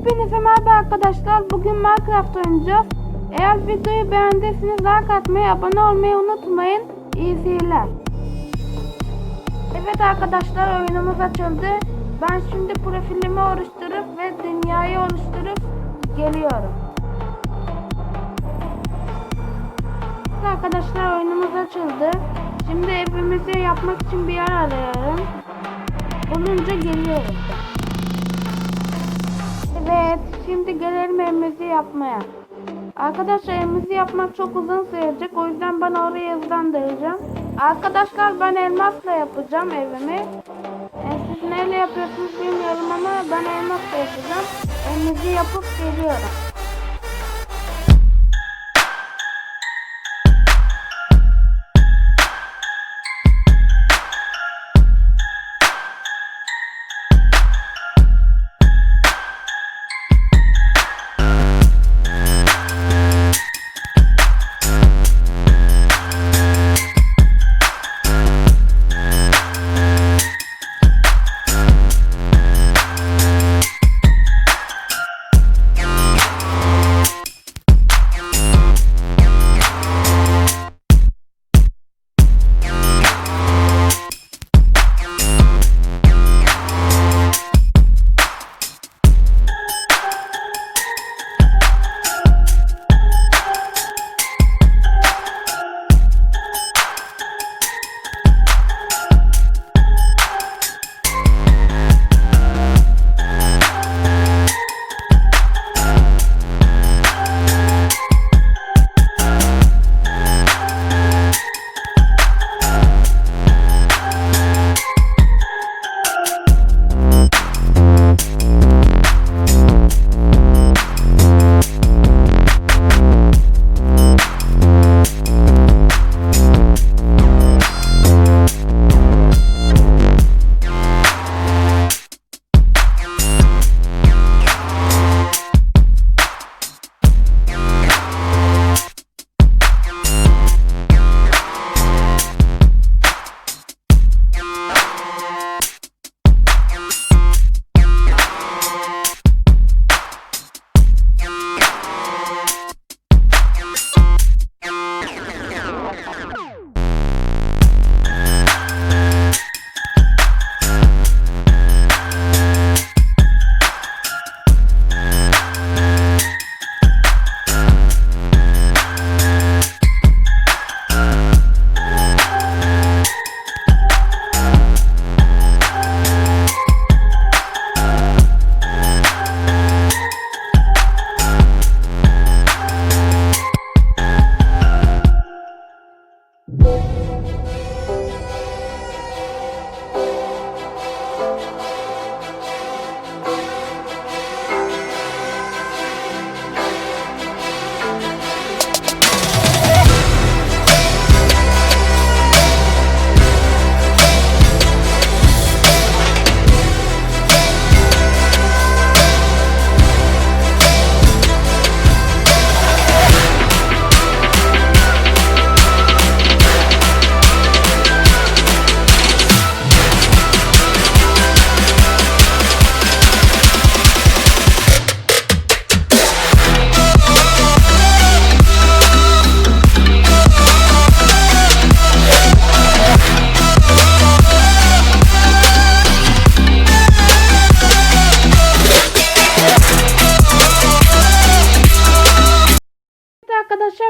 Hepinize merhaba arkadaşlar. Bugün Minecraft oynayacağız. Eğer videoyu beğendiyseniz like atmayı, abone olmayı unutmayın. İyi seyirler. Evet arkadaşlar oyunumuz açıldı. Ben şimdi profilimi oluşturup ve dünyayı oluşturup geliyorum. Evet arkadaşlar oyunumuz açıldı. Şimdi evimizi yapmak için bir yer arıyorum. Bulunca geliyorum. Evet, şimdi gelelim evimizi yapmaya. Arkadaşlar evimizi yapmak çok uzun sürecek. O yüzden ben orayı hızlandıracağım. Arkadaşlar ben elmasla yapacağım evimi. E, siz neyle yapıyorsunuz bilmiyorum ama ben elmasla yapacağım. Evimizi yapıp geliyorum.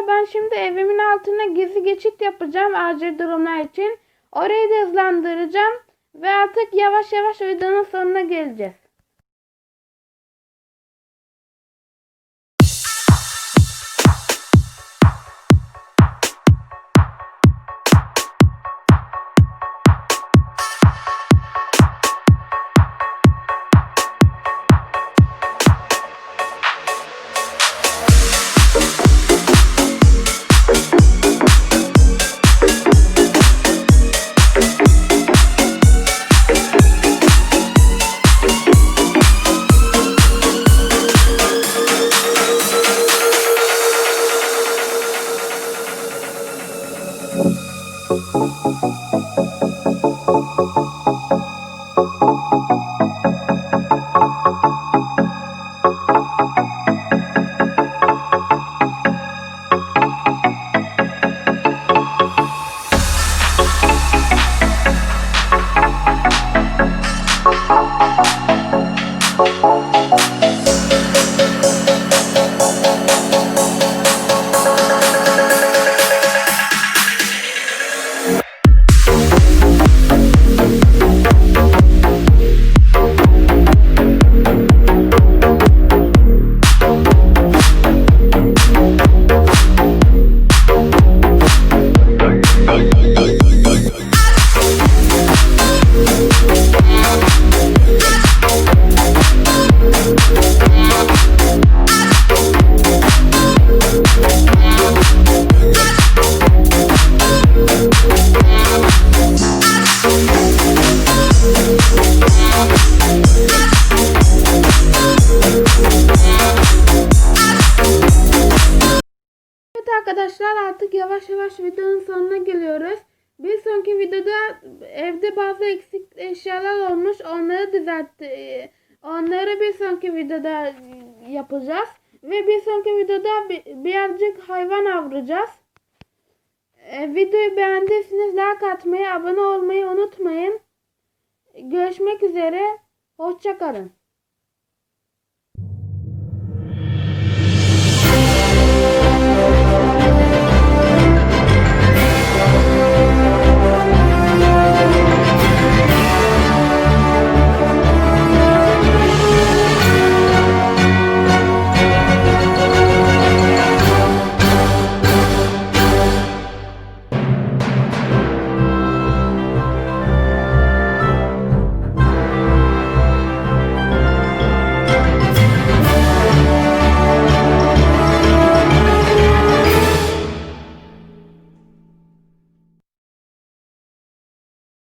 Arkadaşlar ben şimdi evimin altına gizli geçit yapacağım acil durumlar için. Orayı da hızlandıracağım. Ve artık yavaş yavaş videonun sonuna geleceğiz. Bye. Arkadaşlar artık yavaş yavaş videonun sonuna geliyoruz. Bir sonraki videoda evde bazı eksik eşyalar olmuş. Onları düzeltti. e, Onları bir sonraki videoda yapacağız. Ve bir sonraki videoda bir- birazcık hayvan avlayacağız. E, videoyu beğendiyseniz like atmayı, abone olmayı unutmayın. Görüşmek üzere. Hoşçakalın.